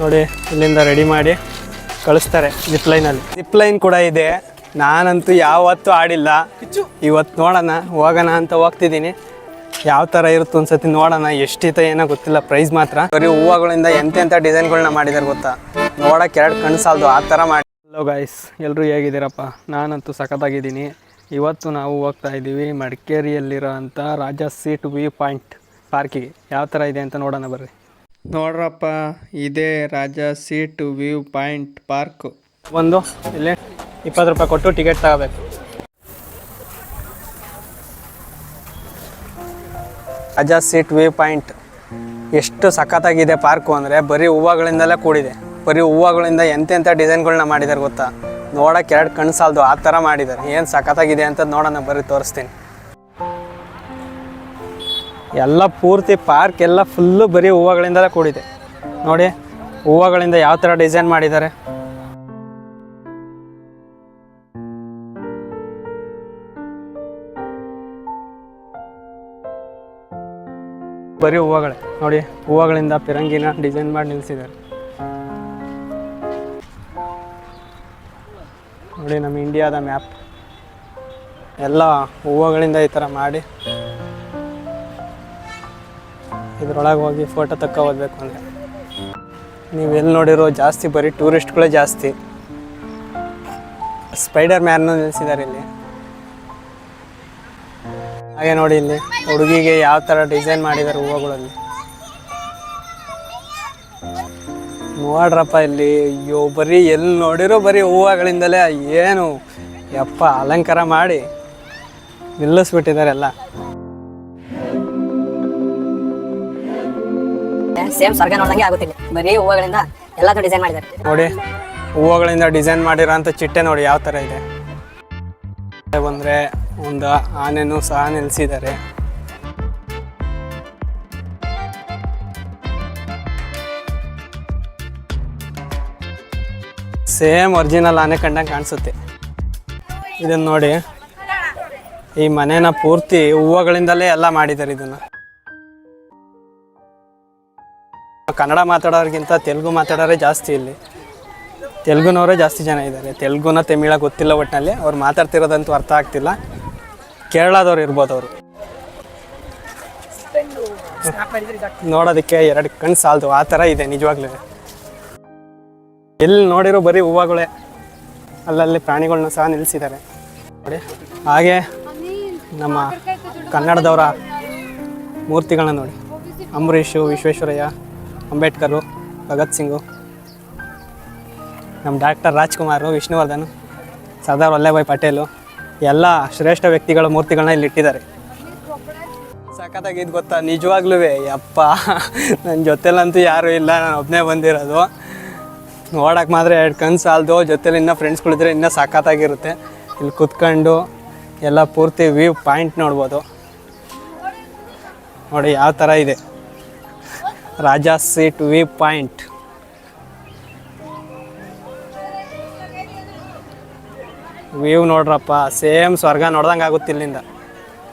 ನೋಡಿ ಇಲ್ಲಿಂದ ರೆಡಿ ಮಾಡಿ ಕಳಿಸ್ತಾರೆ ಜಿಪ್ ಜಿಪ್ಲೈನ್ ಜಿಪ್ ಲೈನ್ ಕೂಡ ಇದೆ. ನಾನಂತೂ ಯಾವತ್ತೂ ಆಡಿಲ್ಲ. ಇವತ್ತು ನೋಡೋಣ ಹೋಗೋಣ ಅಂತ ಹೋಗ್ತಿದ್ದೀನಿ. ಯಾವ ಥರ ಇರುತ್ತೆ ಒಂದ್ಸತಿ ನೋಡೋಣ ಎಷ್ಟಿತ್ತ ಏನೋ ಗೊತ್ತಿಲ್ಲ ಪ್ರೈಸ್ ಮಾತ್ರ. ಬರೀ ಹೂವುಗಳಿಂದ ಎಂತೆಂಥ ಡಿಸೈನ್ಗಳನ್ನ ಮಾಡಿದ್ದಾರೆ ಗೊತ್ತಾ? ನೋಡೋಕೆ ಎರಡು ಕಣ್ಸಾಲ್ದು ಸಾಲದು ಆ ಥರ ಮಾಡಿ. ಹಲೋ ಗಾಯ್ಸ್ ಎಲ್ಲರೂ ಹೇಗಿದ್ದೀರಪ್ಪ? ನಾನಂತೂ ಸಖತ್ತಾಗಿದ್ದೀನಿ. ಇವತ್ತು ನಾವು ಹೋಗ್ತಾ ಇದ್ದೀವಿ ಮಡಿಕೇರಿಯಲ್ಲಿರೋ ಅಂಥ ರಾಜ ಸೀಟ್ ವ್ಯೂ ಪಾಯಿಂಟ್ ಪಾರ್ಕಿಗೆ ಯಾವ ಥರ ಇದೆ ಅಂತ ನೋಡೋಣ ಬರ್ರಿ. ನೋಡ್ರಪ್ಪ, ಇದೇ Raja seat view point park. ಒಂದು, ಇಲ್ಲೇ ಇಪ್ಪತ್ತು ರೂಪಾಯಿ ಕೊಟ್ಟು ಟಿಕೆಟ್ ತಗೋಬೇಕು. Raja seat view point. ಎಷ್ಟು ಸಖತ್ತಾಗಿದೆ ಪಾರ್ಕು ಅಂದರೆ ಬರೀ ಹೂವುಗಳಿಂದಲೇ ಕೂಡಿದೆ. ಬರೀ ಹೂವುಗಳಿಂದ ಎಂತೆಂಥ ಡಿಸೈನ್ಗಳನ್ನ ಮಾಡಿದ್ದಾರೆ ಗೊತ್ತಾ? ನೋಡೋಕೆ ಎರಡು ಕಣ್ಣು ಸಾಲದು ಆ ಥರ ಮಾಡಿದ್ದಾರೆ ಏನು ಸಖತ್ತಾಗಿದೆ ಅಂತ ನೋಡೋಣ, ಬರೀ ತೋರಿಸ್ತೀನಿ. ಎಲ್ಲ ಪೂರ್ತಿ ಪಾರ್ಕ್ ಎಲ್ಲ ಫುಲ್ಲು ಬರೀ ಹೂವುಗಳಿಂದಲೇ ಕೂಡಿದೆ. ನೋಡಿ, ಹೂವುಗಳಿಂದ ಯಾವ ಥರ ಡಿಸೈನ್ ಮಾಡಿದ್ದಾರೆ. ಬರೀ ಹೂವುಗಳೇ. ನೋಡಿ, ಹೂವುಗಳಿಂದ ಪಿರಂಗಿನ ಡಿಸೈನ್ ಮಾಡಿ ನಿಲ್ಲಿಸಿದ್ದಾರೆ ನೋಡಿ, ನಮ್ಮ ಇಂಡಿಯಾದ ಮ್ಯಾಪ್ ಎಲ್ಲ ಹೂವುಗಳಿಂದ ಈ ಥರ ಮಾಡಿ ಇದ್ರೊಳಗೆ ಹೋಗಿ ಫೋಟೋ ತಕ್ಕ ಹೋಗ್ಬೇಕು ಅಂದರೆ. ನೀವು ಎಲ್ಲಿ ನೋಡಿರೋ ಜಾಸ್ತಿ ಬರೀ ಟೂರಿಸ್ಟ್ಗಳೇ ಜಾಸ್ತಿ. ಸ್ಪೈಡರ್ ಮ್ಯಾನ್ ನಿಲ್ಲಿಸಿದ್ದಾರೆ ಇಲ್ಲಿ. ಹಾಗೆ ನೋಡಿ ಇಲ್ಲಿ, ಹುಡುಗಿಗೆ ಯಾವ ಥರ ಡಿಸೈನ್ ಮಾಡಿದ್ದಾರೆ ಹೂವುಗಳಲ್ಲಿ. ನೋಡ್ರಪ್ಪ ಇಲ್ಲಿ, ಅಯ್ಯೋ, ಬರೀ ಎಲ್ಲಿ ನೋಡಿರೋ ಬರೀ ಹೂವುಗಳಿಂದಲೇ ಏನು, ಯಪ್ಪ, ಅಲಂಕಾರ ಮಾಡಿ ನಿಲ್ಲಿಸ್ಬಿಟ್ಟಿದ್ದಾರೆ ಎಲ್ಲ. ಸೇಮ್ ಸ್ವರ್ಗ ನೋಡ್ದಂಗೆ ಆಗುತ್ತಿಲ್ಲ. ಬರೀ ಹೂವುಗಳಿಂದ ಎಲ್ಲಾದ್ರೂ ಡಿಸೈನ್ ಮಾಡಿದ್ದಾರೆ. ನೋಡಿ, ಹೂವುಗಳಿಂದ ಡಿಸೈನ್ ಮಾಡಿರೋ ಅಂಥ ಚಿಟ್ಟೆ ನೋಡಿ ಯಾವ ತರ ಇದೆ. ಬಂದ್ರೆ ಒಂದು ಆನೆನೂ ಸಹ ನಿಲ್ಸಿದ್ದಾರೆ. ಸೇಮ್ ಒರಿಜಿನಲ್ ಆನೆ ಕಂಡಂಗೆ ಕಾಣಿಸುತ್ತೆ. ಇದನ್ನು ನೋಡಿ, ಈ ಮನೇನ ಪೂರ್ತಿ ಹೂವುಗಳಿಂದಲೇ ಎಲ್ಲ ಮಾಡಿದ್ದಾರೆ ಇದನ್ನು. ಕನ್ನಡ ಮಾತಾಡೋರಿಗಿಂತ ತೆಲುಗು ಮಾತಾಡೋರೇ ಜಾಸ್ತಿ ಇಲ್ಲಿ. ತೆಲುಗುನವರೇ ಜಾಸ್ತಿ ಜನ ಇದ್ದಾರೆ. ತೆಲುಗುನ ತಮಿಳ ಗೊತ್ತಿಲ್ಲ ಒಟ್ಟಿನಲ್ಲಿ ಅವ್ರು ಮಾತಾಡ್ತಿರೋದಂತೂ ಅರ್ಥ ಆಗ್ತಿಲ್ಲ. ಕೇರಳದವ್ರು ಇರ್ಬೋದು ಅವರು. ನೋಡೋದಕ್ಕೆ ಎರಡು ಕಣ್ಣು ಸಾಲದು. ಆ ಥರ ಇದೆ ನಿಜವಾಗ್ಲೂ. ಎಲ್ಲಿ ನೋಡಿರೋ ಬರೀ ಹೂವುಗಳೇ. ಅಲ್ಲಲ್ಲಿ ಪ್ರಾಣಿಗಳನ್ನ ಸಹ ನಿಲ್ಲಿಸಿದ್ದಾರೆ ನೋಡಿ. ಹಾಗೆ ನಮ್ಮ ಕನ್ನಡದವರ ಮೂರ್ತಿಗಳನ್ನ ನೋಡಿ. ಅಂಬರೀಷು, ವಿಶ್ವೇಶ್ವರಯ್ಯ. ಅಂಬೇಡ್ಕರು, ಭಗತ್ ಸಿಂಗು, ನಮ್ಮ ಡಾಕ್ಟರ್ ರಾಜ್ಕುಮಾರು, ವಿಷ್ಣುವರ್ಧನ್, ಸರ್ದಾರ್ ವಲ್ಲಭಾಯ್ ಪಟೇಲು, ಎಲ್ಲ ಶ್ರೇಷ್ಠ ವ್ಯಕ್ತಿಗಳ ಮೂರ್ತಿಗಳನ್ನ ಇಲ್ಲಿ ಇಟ್ಟಿದ್ದಾರೆ. ಸಖತ್ತಾಗಿದ್ದು ಗೊತ್ತಾ? ನಿಜವಾಗ್ಲೂ ಅಪ್ಪ ನನ್ನ ಜೊತೆಲಂತೂ ಯಾರೂ ಇಲ್ಲ, ನಾನು ಒಬ್ಬನೇ ಬಂದಿರೋದು. ನೋಡೋಕೆ ಮಾತ್ರ ಎರಡು ಕನ್ಸು ಸಾಲದು, ಜೊತೆಲಿ ಇನ್ನೂ ಫ್ರೆಂಡ್ಸ್ಗಳಿದ್ರೆ ಇನ್ನೂ ಸಖತ್ತಾಗಿರುತ್ತೆ. ಇಲ್ಲಿ ಕುತ್ಕೊಂಡು ಎಲ್ಲ ಪೂರ್ತಿ ವ್ಯೂ ಪಾಯಿಂಟ್ ನೋಡ್ಬೋದು. ನೋಡಿ ಯಾವ ಥರ ಇದೆ. Raja seat way point view ನೋಡ್ರಪ್ಪ ಸೇಮ್ ಸ್ವರ್ಗ ನೋಡ್ದಂಗೆ ಆಗುತ್ತೆ ಇಲ್ಲಿಂದ.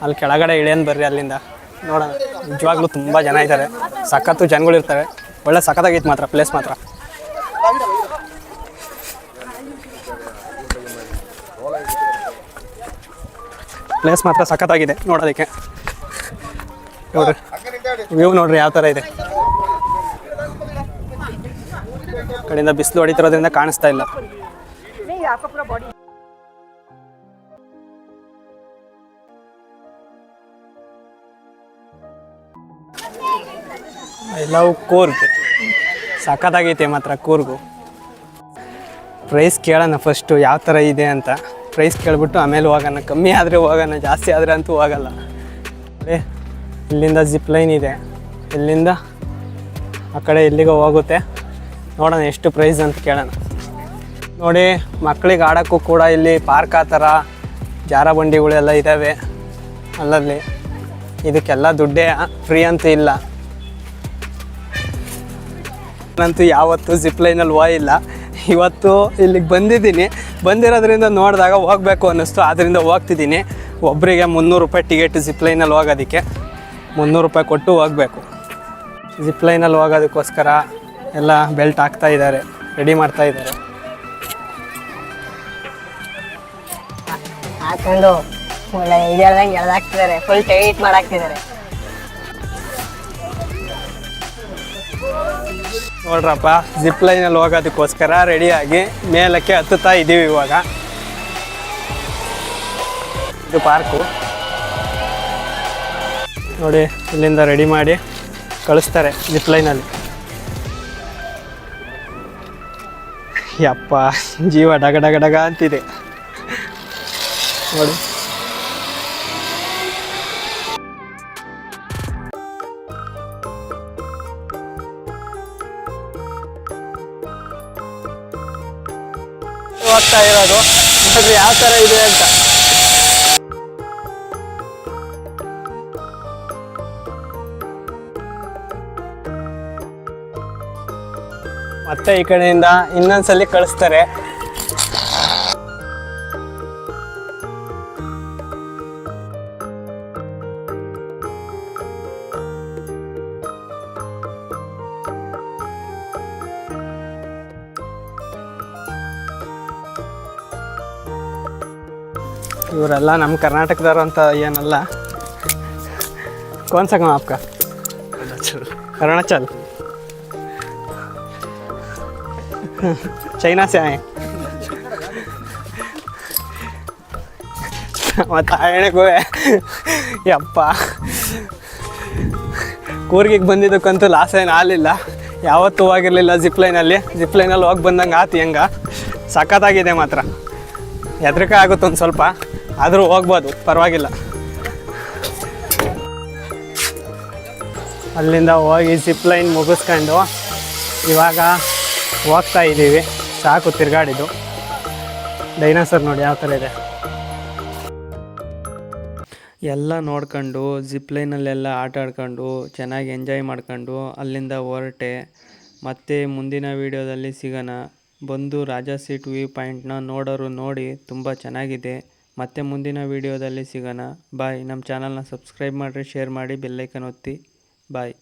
ಅಲ್ಲಿ ಕೆಳಗಡೆ ಇಳಿಯನ್ ಬರ್ರಿ ಅಲ್ಲಿಂದ. ನೋಡೋಣ ನಿಜವಾಗ್ಲೂ ತುಂಬ ಜನ ಇದ್ದಾರೆ. ಸಖತ್ತು ಜನಗಳು ಇರ್ತಾರೆ. ಒಳ್ಳೆ ಸಖತ್ತಾಗಿತ್ತು ಮಾತ್ರ ಪ್ಲೇಸ್ ಮಾತ್ರ. ಪ್ಲೇಸ್ ಮಾತ್ರ ಸಖತ್ತಾಗಿದೆ ನೋಡೋದಕ್ಕೆ. ನೋಡ್ರಿ ವ್ಯೂ ನೋಡ್ರಿ ಯಾವ ಥರ ಇದೆ. ಕಡೆಯಿಂದ ಬಿಸಿಲು ಹೊಡಿತಿರೋದ್ರಿಂದ ಕಾಣಿಸ್ತಾ ಇಲ್ಲ. ಎಲ್ಲವೂ ಕೂರ್ಗ್. ಸಖತ್ತಾಗೈತೆ ಮಾತ್ರ ಕೂರ್ಗು. ಪ್ರೈಸ್ ಕೇಳೋಣ ಫಸ್ಟು ಯಾವ ಥರ ಇದೆ ಅಂತ. ಪ್ರೈಸ್ ಕೇಳಿಬಿಟ್ಟು ಆಮೇಲೆ ಹೋಗೋಣ. ಕಮ್ಮಿ ಆದರೆ ಹೋಗೋಣ, ಜಾಸ್ತಿ ಆದರೆ ಅಂತೂ ಹೋಗಲ್ಲ. ಅದೇ ಇಲ್ಲಿಂದ ಜಿಪ್ ಲೈನ್ ಇದೆ. ಇಲ್ಲಿಂದ ಆ ಕಡೆ ಎಲ್ಲಿಗೋ ಹೋಗುತ್ತೆ. ನೋಡೋಣ ಎಷ್ಟು ಪ್ರೈಸ್ ಅಂತ ಕೇಳೋಣ. ನೋಡಿ, ಮಕ್ಕಳಿಗೆ ಆಡೋಕ್ಕೂ ಕೂಡ ಇಲ್ಲಿ ಪಾರ್ಕ್ ಆ ಥರ ಜಾರ ಬಂಡಿಗಳೆಲ್ಲ ಇದ್ದಾವೆ. ಅಲ್ಲಲ್ಲಿ. ಇದಕ್ಕೆಲ್ಲ ದುಡ್ಡೇ ಫ್ರೀ ಅಂತ ಇಲ್ಲ. ನಾನಂತೂ ಯಾವತ್ತೂ ಜಿಪ್ ಲೈನಲ್ಲಿ ಹೋಗಿಲ್ಲ ಇವತ್ತು ಇಲ್ಲಿಗೆ ಬಂದಿದ್ದೀನಿ. ಬಂದಿರೋದ್ರಿಂದ ನೋಡಿದಾಗ ಹೋಗಬೇಕು ಅನ್ನಿಸ್ತು. ಆದ್ದರಿಂದ ಹೋಗ್ತಿದ್ದೀನಿ. ಒಬ್ಬರಿಗೆ ಮುನ್ನೂರು ರೂಪಾಯಿ ಟಿಕೆಟ್ ಜಿಪ್ ಲೈನಲ್ಲಿ ಹೋಗೋದಕ್ಕೆ. ಮುನ್ನೂರು ರೂಪಾಯಿ ಕೊಟ್ಟು ಹೋಗಬೇಕು. ಜಿಪ್ ಲೈನಲ್ಲಿ ಹೋಗೋದಕ್ಕೋಸ್ಕರ ಎಲ್ಲ ಬೆಲ್ಟ್ ಹಾಕ್ತಾ ಇದ್ದಾರೆ ರೆಡಿ ಮಾಡ್ತಾ ಇದ್ದಾರೆ. ಹಾಕೊಂಡು ಒಳ್ಳೆ ಎಳ್ದಾಕ್ತಿದ್ದಾರೆ ಫುಲ್ ಟೈಟ್ ಮಾಡಾಕ್ತಿದ್ದಾರೆ. ನೋಡ್ರಪ್ಪ ಜಿಪ್ ಲೈನಲ್ಲಿ ಹೋಗೋದಕ್ಕೋಸ್ಕರ ರೆಡಿಯಾಗಿ ಮೇಲಕ್ಕೆ ಹತ್ತುತ್ತಾ ಇದ್ದೀವಿ ಇವಾಗ. ಇದು ಪಾರ್ಕು ನೋಡಿ ಇಲ್ಲಿಂದ ರೆಡಿ ಮಾಡಿ ಕಳಿಸ್ತಾರೆ ಜಿಪ್ ಲೈನಲ್ಲಿ ಯಪ್ಪ ಜೀವ ಡಗ ಡಗ ಡಗ ಅಂತಿದೆ. ನೋಡಿ. ಹೋಗ್ತಾ ಇರೋದು. ಯಾವ ಥರ ಇದೆ ಅಂತ. ಮತ್ತೆ ಈ ಕಡೆಯಿಂದ ಇನ್ನೊಂದ್ಸಲಿ ಕಳಿಸ್ತಾರೆ. ಇವರೆಲ್ಲ ನಮ್ಮ ಕರ್ನಾಟಕದವ್ರು ಅಂತ ಏನಲ್ಲ. ಕೌನ್ ಸ ಅರುಣಾಚಲ್. चाइना से आए ಮತ್ತು ಆಯಣೆಗೂ ಯಪ್ಪ ಕೂರ್ಗಿಗೆ ಬಂದಿದ್ದಕ್ಕಂತೂ ಲಾಸ್ ಏನು ಆಗಲಿಲ್ಲ ಯಾವತ್ತೂ ಹೋಗಿರಲಿಲ್ಲ ಜಿಪ್ ಲೈನಲ್ಲಿ ಜಿಪ್ ಲೈನಲ್ಲಿ ಹೋಗಿ ಬಂದಂಗೆ ಆತು ಹೆಂಗ ಸಖತ್ತಾಗಿದೆ ಮಾತ್ರ ಹೆದರಿಕೆ ಆಗುತ್ತೆ ಒಂದು ಸ್ವಲ್ಪ ಆದರೂ ಹೋಗ್ಬೋದು ಪರವಾಗಿಲ್ಲ ಅಲ್ಲಿಂದ ಹೋಗಿ ಜಿಪ್ ಲೈನ್ ಮುಗಿಸ್ಕೊಂಡು ಇವಾಗ ಹೋಗ್ತಾ ಇದ್ದೀವಿ. ಸಾಕು ತಿರ್ಗಾಡಿದ್ದು. ಡೈನಾಸರ್ ನೋಡಿ ಯಾವ ಥರ ಇದೆ. ಎಲ್ಲ ನೋಡ್ಕೊಂಡು, ಜಿಪ್ ಲೈನಲ್ಲೆಲ್ಲ ಆಟ ಆಡ್ಕೊಂಡು ಚೆನ್ನಾಗಿ ಎಂಜಾಯ್ ಮಾಡ್ಕೊಂಡು, ಅಲ್ಲಿಂದ ಹೊರಟೆ. ಮತ್ತೆ ಮುಂದಿನ ವೀಡಿಯೋದಲ್ಲಿ ಸಿಗೋಣ. ಬಂದು ರಾಜಾ ಸೀಟ್ ವ್ಯೂ ಪಾಯಿಂಟ್ನ ನೋಡೋರು ನೋಡಿ ತುಂಬ ಚೆನ್ನಾಗಿದೆ. ಮತ್ತೆ ಮುಂದಿನ ವೀಡಿಯೋದಲ್ಲಿ ಸಿಗೋಣ. ಬಾಯ್. ನಮ್ಮ ಚಾನಲ್ನ ಸಬ್ಸ್ಕ್ರೈಬ್ ಮಾಡಿರಿ, ಶೇರ್ ಮಾಡಿ, ಬೆಲ್ಲೈಕನ್ ಒತ್ತಿ. ಬಾಯ್.